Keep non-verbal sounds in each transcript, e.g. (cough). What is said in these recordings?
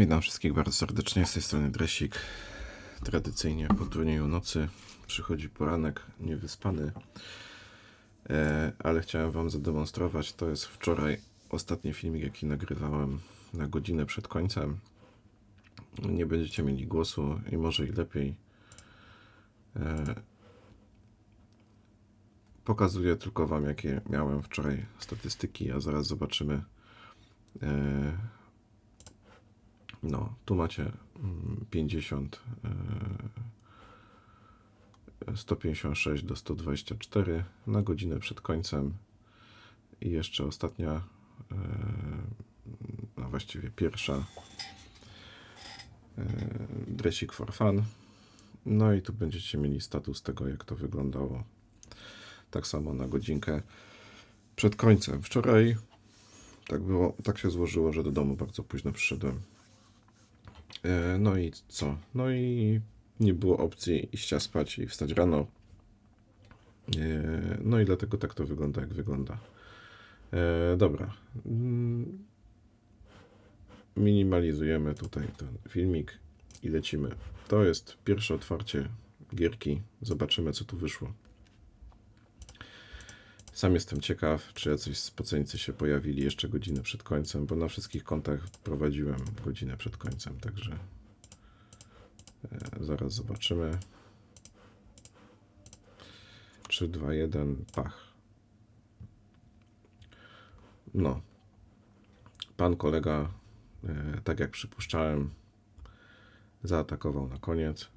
Witam wszystkich bardzo serdecznie z tej strony Dresik. Tradycyjnie po turnieju nocy przychodzi poranek niewyspany, e, ale chciałem Wam zademonstrować. To jest wczoraj ostatni filmik, jaki nagrywałem na godzinę przed końcem. Nie będziecie mieli głosu i może i lepiej. E, Pokazuję tylko Wam, jakie miałem wczoraj statystyki, a zaraz zobaczymy. E, no, tu macie mm, 50, e, 156 do 124 na godzinę przed końcem. I jeszcze ostatnia, e, a właściwie pierwsza, e, Dressing for Fun. No i tu będziecie mieli status tego, jak to wyglądało. Tak samo na godzinkę przed końcem. Wczoraj tak było, tak się złożyło, że do domu bardzo późno przyszedłem. E, No i co? No i nie było opcji iścia spać i wstać rano. E, No i dlatego tak to wygląda, jak wygląda. E, Dobra. Mm, Minimalizujemy tutaj ten filmik i lecimy. To jest pierwsze otwarcie gierki. Zobaczymy, co tu wyszło. Sam jestem ciekaw, czy jacyś spoceńcy się pojawili jeszcze godzinę przed końcem, bo na wszystkich kontach prowadziłem godzinę przed końcem, także e, zaraz zobaczymy. 3, 2, 1, pach. No. Pan kolega, e, tak jak przypuszczałem, zaatakował na koniec.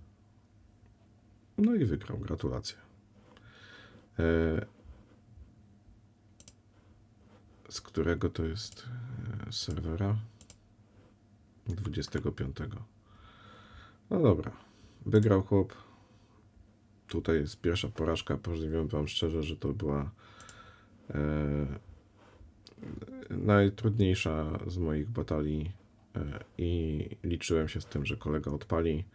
No i wygrał. Gratulacje. Z którego to jest e, serwera? 25. No dobra. Wygrał chłop. Tutaj jest pierwsza porażka. Powiem Wam szczerze, że to była e, najtrudniejsza z moich batalii e, i liczyłem się z tym, że kolega odpali.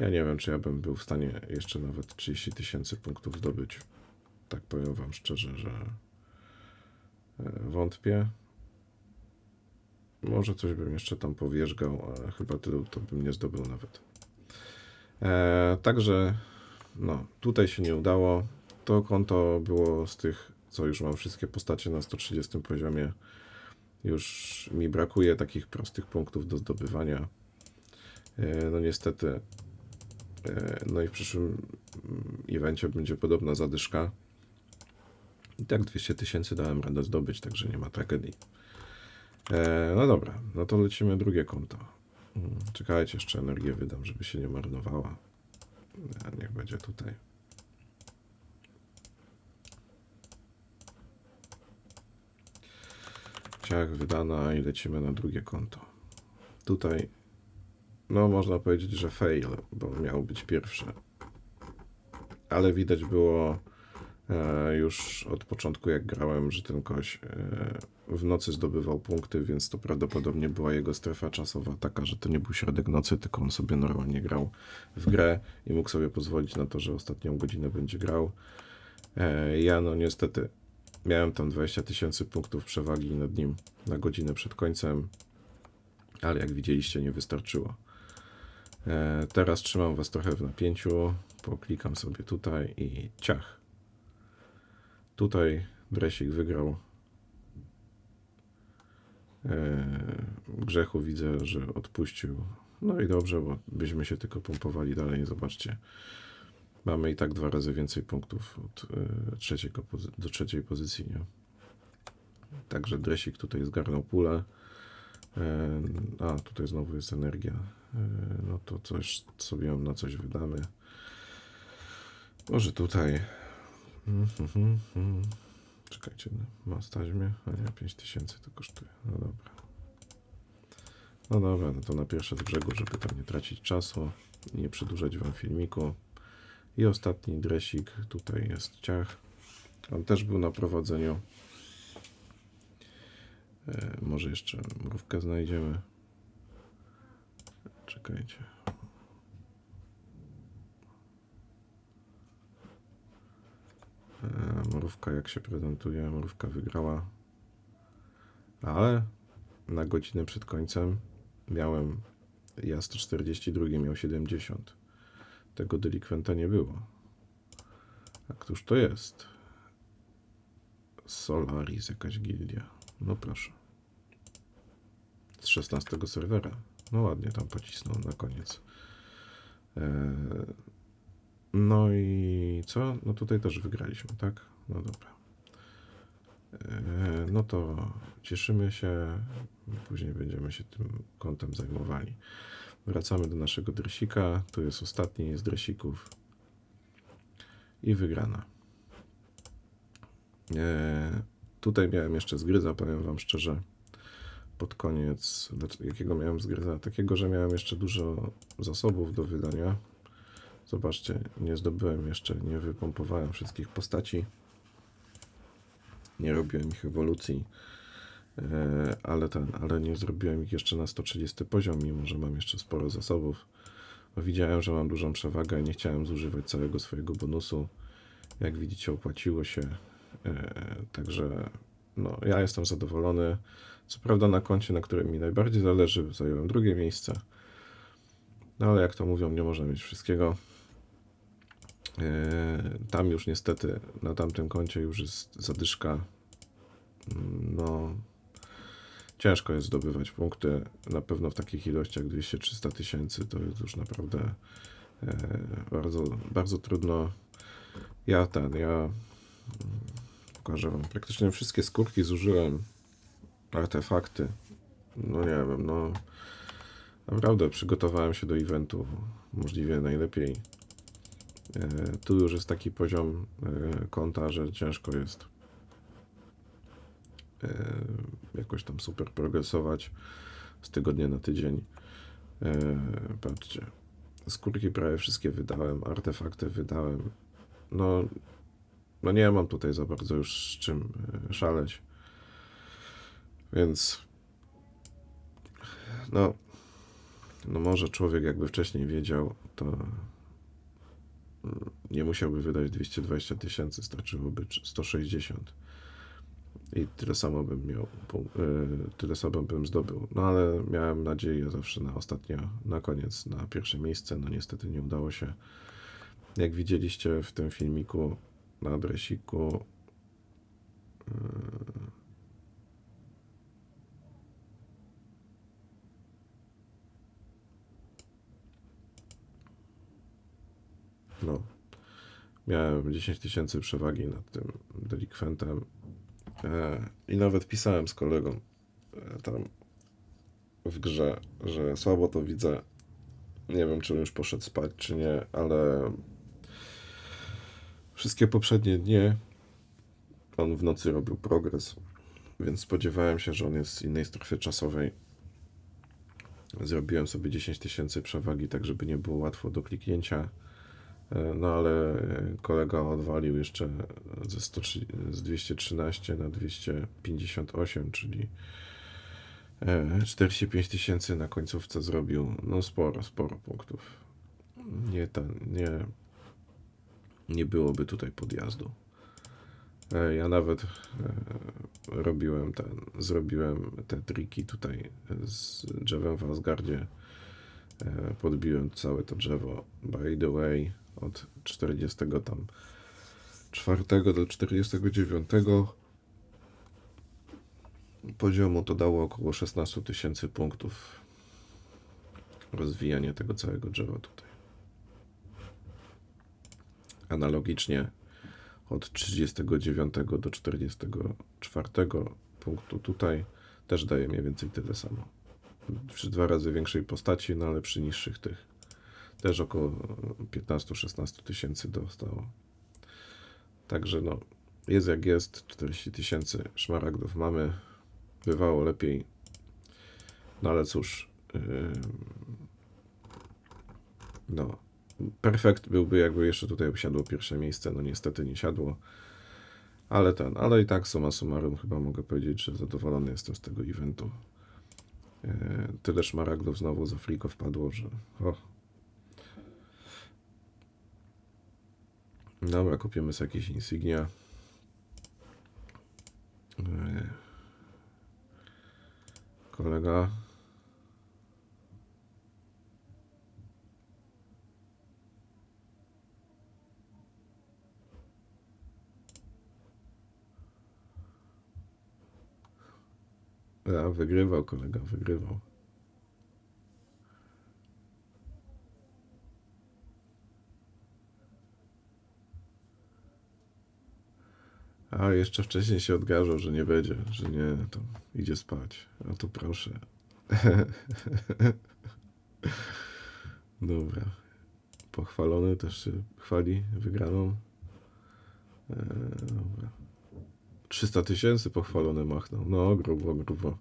Ja nie wiem, czy ja bym był w stanie jeszcze nawet 30 tysięcy punktów zdobyć. Tak powiem Wam szczerze, że Wątpię. Może coś bym jeszcze tam powierzgał, ale chyba tylu to bym nie zdobył nawet. E, także, no, tutaj się nie udało. To konto było z tych, co już mam wszystkie postacie na 130 poziomie. Już mi brakuje takich prostych punktów do zdobywania. E, no niestety. E, no i w przyszłym mm, evencie będzie podobna zadyszka. I tak 200 tysięcy dałem radę zdobyć, także nie ma tragedii. E, no dobra, no to lecimy drugie konto. Mm, Czekajcie, jeszcze energię wydam, żeby się nie marnowała. E, niech będzie tutaj. Ciach wydana i lecimy na drugie konto. Tutaj, no można powiedzieć, że fail, bo miał być pierwsze. Ale widać było już od początku, jak grałem, że ten koś e, w nocy zdobywał punkty, więc to prawdopodobnie była jego strefa czasowa taka, że to nie był środek nocy, tylko on sobie normalnie grał w grę i mógł sobie pozwolić na to, że ostatnią godzinę będzie grał. E, ja no niestety miałem tam 20 tysięcy punktów przewagi nad nim na godzinę przed końcem, ale jak widzieliście nie wystarczyło. E, teraz trzymam Was trochę w napięciu, poklikam sobie tutaj i ciach. Tutaj Dresik wygrał. E, Grzechu widzę, że odpuścił. No i dobrze, bo byśmy się tylko pompowali dalej. Zobaczcie. Mamy i tak dwa razy więcej punktów od e, trzeciego do trzeciej pozycji, nie? Także Dresik tutaj zgarnął pulę. E, A, tutaj znowu jest energia. No to coś sobie na coś wydamy. Może tutaj. Czekajcie, no, ma stać mnie? A nie, 5000 to kosztuje. No dobra. No dobra, no to na pierwsze z brzegu, żeby tam nie tracić czasu i nie przedłużać wam filmiku. I ostatni dresik, tutaj jest ciach. On też był na prowadzeniu. E, może jeszcze mrówkę znajdziemy. Czekajcie. Mrówka jak się prezentuje, mrówka wygrała. Ale na godzinę przed końcem miałem ja 142, miał 70. Tego delikwenta nie było. A któż to jest? Solaris, jakaś gildia. No proszę. Z 16 serwera. No ładnie tam pocisnął na koniec. Eee, no i co? No tutaj też wygraliśmy, tak? No dobra. Eee, No to cieszymy się. Później będziemy się tym kątem zajmowali. Wracamy do naszego dresika. Tu jest ostatni z dresików. I wygrana. Eee, tutaj miałem jeszcze zgryza, powiem Wam szczerze. Pod koniec, dlaczego- jakiego miałem zgryza? Takiego, że miałem jeszcze dużo zasobów do wydania. Zobaczcie, nie zdobyłem jeszcze, nie wypompowałem wszystkich postaci. Nie robiłem ich ewolucji. E, ale ten, ale nie zrobiłem ich jeszcze na 130 poziom, mimo że mam jeszcze sporo zasobów. Bo widziałem, że mam dużą przewagę i nie chciałem zużywać całego swojego bonusu. Jak widzicie, opłaciło się. E, także no, ja jestem zadowolony. Co prawda na koncie, na którym mi najbardziej zależy, zająłem drugie miejsce. No ale jak to mówią, nie można mieć wszystkiego. E, Tam już niestety, na tamtym koncie już jest zadyszka. Mm, No, ciężko jest zdobywać punkty. Na pewno w takich ilościach 200-300 tysięcy to jest już naprawdę e, bardzo, bardzo trudno. Ja ten, ja mm, pokażę wam. Praktycznie wszystkie skórki zużyłem. Artefakty. No nie wiem, no naprawdę przygotowałem się do eventu możliwie najlepiej. E, Tu już jest taki poziom e, konta, że ciężko jest e, jakoś tam super progresować z tygodnia na tydzień. Patrzcie, skórki prawie wszystkie wydałem, artefakty wydałem. No, no nie mam tutaj za bardzo już z czym szaleć. Więc no, no może człowiek jakby wcześniej wiedział, to nie musiałby wydać 220 tysięcy, starczyłoby trz- 160. I tyle samo bym miał, y, tyle samo bym zdobył. No ale miałem nadzieję zawsze na ostatnio, na koniec, na pierwsze miejsce. No niestety nie udało się. Jak widzieliście w tym filmiku na adresiku, y, no, miałem 10 tysięcy przewagi nad tym delikwentem. E, I nawet pisałem z kolegą e, tam w grze, że słabo to widzę. Nie wiem, czy już poszedł spać, czy nie, ale wszystkie poprzednie dnie on w nocy robił progres, więc spodziewałem się, że on jest z innej strefy czasowej. Zrobiłem sobie 10 tysięcy przewagi, tak żeby nie było łatwo do kliknięcia. E, No ale e, kolega odwalił jeszcze ze 100, z 213 na 258, czyli e, 45 tysięcy na końcówce zrobił. No sporo, sporo punktów. Nie, ten, nie, nie byłoby tutaj podjazdu. E, Ja nawet e, robiłem ten, zrobiłem te triki tutaj z drzewem w Asgardzie. E, Podbiłem całe to drzewo. By the way, od 40 tam 4 do 49 poziomu to dało około 16 tysięcy punktów. Rozwijanie tego całego drzewa tutaj. Analogicznie od 39 do 44 punktu tutaj też daje mniej więcej tyle samo. Przy dwa razy większej postaci, no ale przy niższych tych też około 15-16 tysięcy dostało. Także no, jest jak jest, 40 tysięcy szmaragdów mamy, bywało lepiej, no ale cóż, ym, no, perfekt byłby jakby jeszcze tutaj usiadło pierwsze miejsce, no niestety nie siadło, ale ten, ale i tak summa summarum chyba mogę powiedzieć, że zadowolony jestem z tego eventu. Yy, Tyle szmaragdów znowu za friko wpadło, że o, Dobra, kupimy sobie jakieś insygnia. Eee. Kolega. A, wygrywał kolega, wygrywał. A jeszcze wcześniej się odgarzał, że nie będzie, że nie, to idzie spać. A tu proszę. (laughs) Dobra. Pochwalony też się chwali wygraną. Eee, dobra. 300 tysięcy pochwalony machnął. No, grubo, grubo.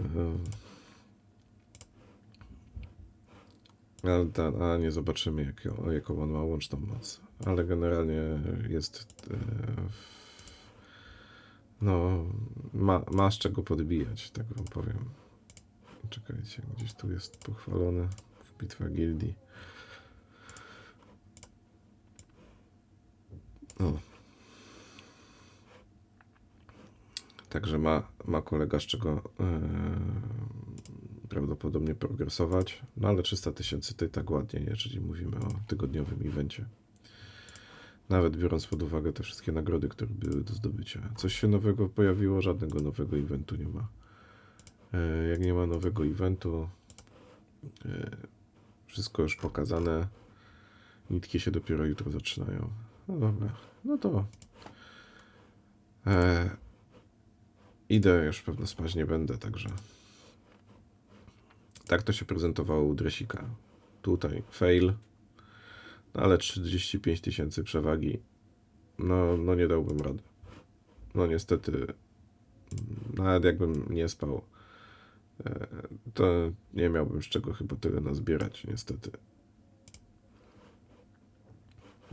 Eee. Ta, a nie zobaczymy, jaką, jaką on ma łączną moc. Ale generalnie jest. E, no, ma, ma z czego podbijać, tak wam powiem. Czekajcie, gdzieś tu jest pochwalony w bitwach gildii. No. Także ma, ma kolega z czego e, prawdopodobnie progresować. No ale 300 tysięcy to i tak ładnie, jeżeli mówimy o tygodniowym evencie. Nawet biorąc pod uwagę te wszystkie nagrody, które były do zdobycia. Coś się nowego pojawiło, żadnego nowego eventu nie ma. E, Jak nie ma nowego eventu, e, wszystko już pokazane. Nitki się dopiero jutro zaczynają. No dobra, no to e, idę, już pewno spać nie będę, także tak to się prezentowało u Dresika. Tutaj fail, no ale 35 tysięcy przewagi, no, no nie dałbym rady. No niestety, nawet jakbym nie spał, e, to nie miałbym z czego chyba tyle nazbierać, niestety.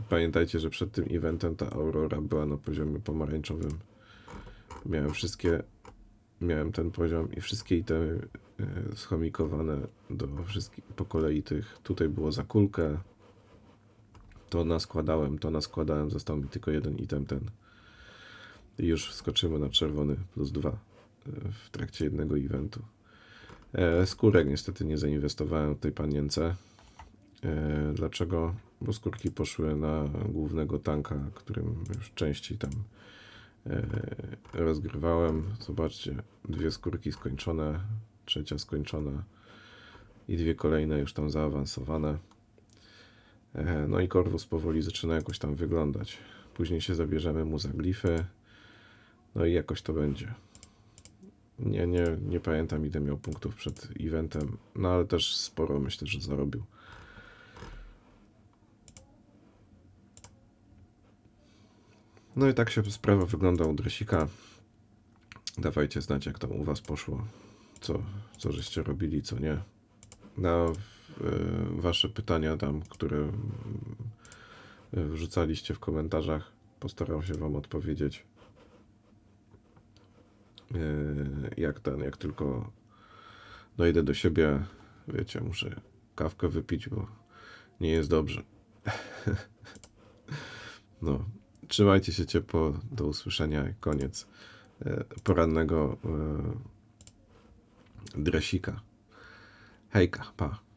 Pamiętajcie, że przed tym eventem ta Aurora była na poziomie pomarańczowym. Miałem wszystkie, miałem ten poziom i wszystkie itemy e, schomikowane do wszystkich po kolei tych. Tutaj było za kulkę. To naskładałem, to naskładałem, został mi tylko jeden item ten. I już wskoczymy na czerwony plus dwa e, w trakcie jednego eventu. E, skórek niestety nie zainwestowałem w tej panience. Dlaczego? Bo skórki poszły na głównego tanka, którym już częściej tam rozgrywałem. Zobaczcie, dwie skórki skończone, trzecia skończona i dwie kolejne już tam zaawansowane. E, No i Korwus powoli zaczyna jakoś tam wyglądać. Później się zabierzemy mu za glify. No i jakoś to będzie. Nie, nie, nie pamiętam ile miał punktów przed eventem, no ale też sporo myślę, że zarobił. No i tak się sprawa wygląda u Dresika. Dawajcie znać, jak tam u Was poszło. Co, co żeście robili, co nie. Na e, Wasze pytania tam, które mm, wrzucaliście w komentarzach, postaram się Wam odpowiedzieć. E, jak ten, jak tylko dojdę do siebie, wiecie, muszę kawkę wypić, bo nie jest dobrze. (laughs) No, trzymajcie się ciepło, do usłyszenia, koniec e, porannego e, dresika. Hejka, pa.